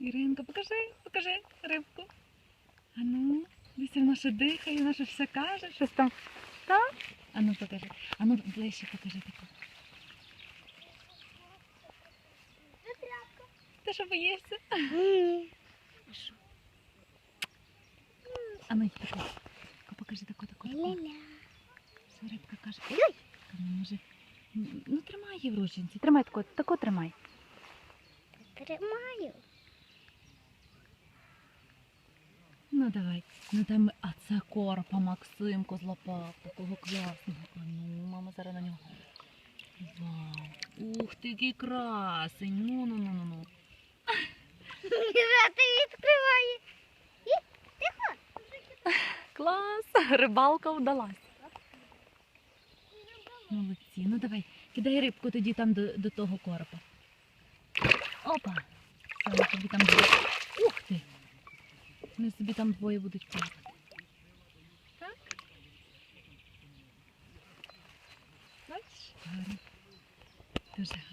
Іринка, покажи, покажи рибку. А ну, дивіться, вона ще дихає, вона ще все каже, щось там. Так? А ну покажи. А ну ближче покажи таку. Ти що боїшся? А ну йди таку. Покажи таку, таку, таку. Що рибка каже? Ой! Ну, може. Ну тримай її в рученці. Тримай таку, таку тримай. Тримаю. Ну давай. Ну там, а це коропа Максимко злопав. Такого класного. А ну, мама зараз на нього. Вау. Ух ти, який красень. Ну, ну, ну, ну, ну. Ти відкриває. Клас! Рибалка вдалась. Молодці. Ну давай, кидай рибку тоді там до, до того коропа. Опа! Тобі там двоє. Собі там двоє будуть плавати. Так? Бачиш? Гарно. Дуже гарно.